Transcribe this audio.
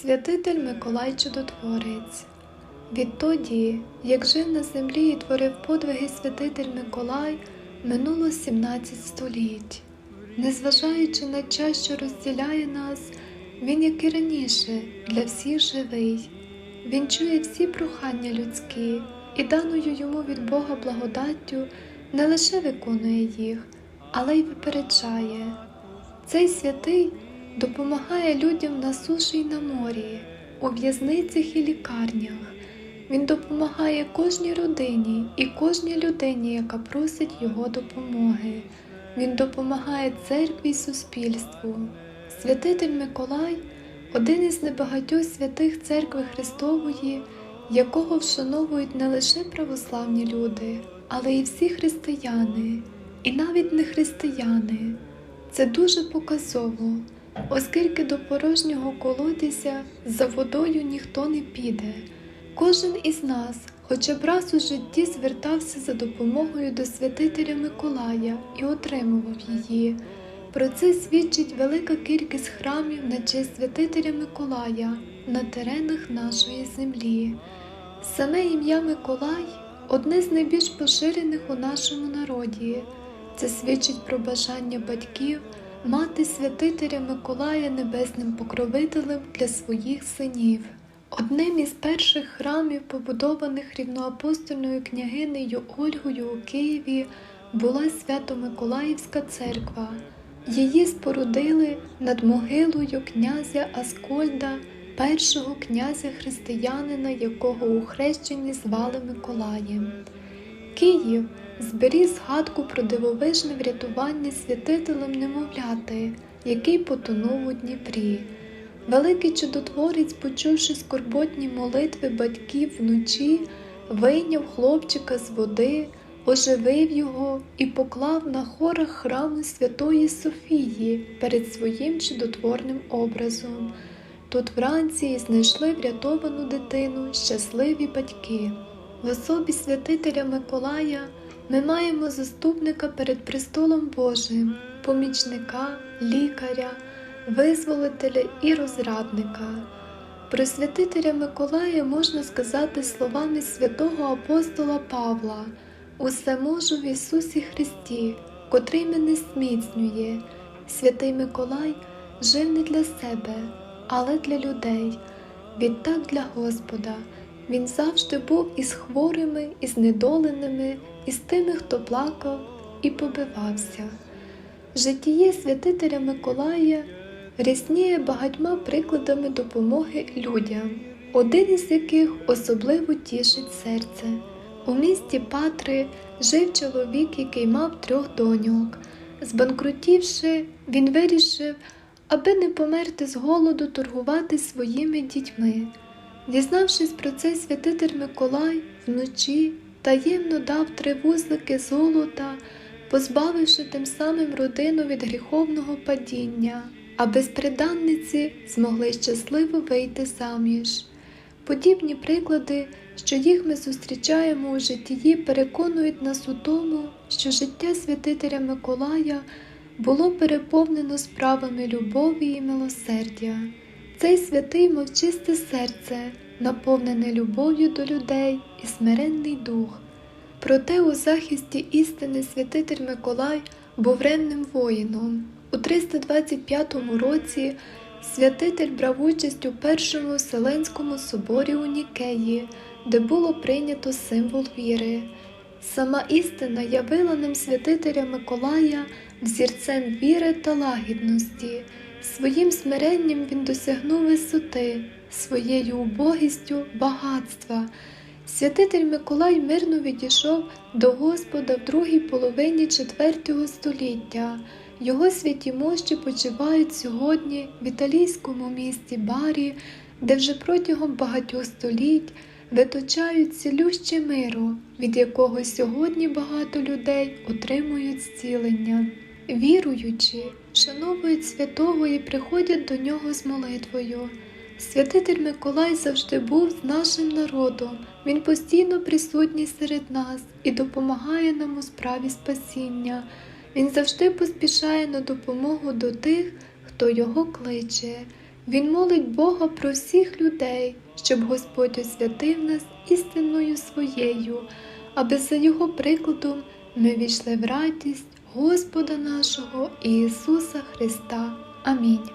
Святитель Миколай Чудотворець. Відтоді, як жив на землі і творив подвиги святитель Миколай, минуло 17 століть. Незважаючи на час, що розділяє нас, він, як і раніше, для всіх живий. Він чує всі прохання людські і даною йому від Бога благодаттю не лише виконує їх, але й випереджає. Цей святий допомагає людям на суші й на морі, у в'язницях і лікарнях. Він допомагає кожній родині і кожній людині, яка просить його допомоги. Він допомагає церкві й суспільству. Святитель Миколай один із небагатьох святих церкви Христової, якого вшановують не лише православні люди, але й всі християни, і навіть не християни. Це дуже показово, оскільки до порожнього колодязя за водою ніхто не піде. Кожен із нас хоча б раз у житті звертався за допомогою до святителя Миколая і отримував її. Про це свідчить велика кількість храмів на честь святителя Миколая на теренах нашої землі. Саме ім'я Миколай одне з найбільш поширених у нашому народі. Це свідчить про бажання батьків мати святителя Миколая небесним покровителем для своїх синів. Одним із перших храмів, побудованих рівноапостольною княгинею Ольгою у Києві, була Свято-Миколаївська церква. Її спорудили над могилою князя Аскольда, першого князя християнина, якого у хрещенні звали Миколаєм. Київ зберіг згадку про дивовижне врятування святителем немовляти, який потонув у Дніпрі. Великий чудотворець, почувши скорботні молитви батьків вночі, вийняв хлопчика з води, оживив його і поклав на хорах храму Святої Софії перед своїм чудотворним образом. Тут вранці знайшли врятовану дитину щасливі батьки. В особі святителя Миколая ми маємо заступника перед престолом Божим, помічника, лікаря, визволителя і розрадника. Про святителя Миколая можна сказати словами святого апостола Павла Усе можу в Ісусі Христі, котрий мене зміцнює. Святий Миколай жив не для себе, але для людей. Відтак для Господа. Він завжди був із хворими, і знедоленими, і з тими, хто плакав і побивався. Житіє святителя Миколая рясніє багатьма прикладами допомоги людям, один із яких особливо тішить серце. У місті Патри жив чоловік, який мав трьох доньок. Збанкрутівши, він вирішив, аби не померти з голоду, торгувати своїми дітьми. Дізнавшись про це, святитель Миколай вночі таємно дав три вузлики золота, позбавивши тим самим родину від гріховного падіння, а безприданниці змогли щасливо вийти заміж. Подібні приклади, що їх ми зустрічаємо у житті, переконують нас у тому, що життя святителя Миколая було переповнено справами любові і милосердя. Цей святий мав чисте серце, наповнене любов'ю до людей і смиренний дух. Проте у захисті істини святитель Миколай був ревним воїном. У 325 році святитель брав участь у першому Вселенському соборі у Нікеї, де було прийнято символ віри. Сама істина явила нам святителя Миколая взірцем віри та лагідності. Своїм смиренням він досягнув висоти, своєю убогістю багатства. Святитель Миколай мирно відійшов до Господа в другій половині IV століття. Його святі мощі почивають сьогодні в італійському місті Барі, де вже протягом багатьох століть виточають цілюще миру, від якого сьогодні багато людей отримують зцілення. Віруючи, шановують святого і приходять до нього з молитвою. Святитель Миколай завжди був з нашим народом, він постійно присутній серед нас і допомагає нам у справі спасіння. Він завжди поспішає на допомогу до тих, хто його кличе. Він молить Бога про всіх людей, щоб Господь освятив нас істинною своєю, аби за його прикладом ми війшли в радість Господа нашого Ісуса Христа. Амінь.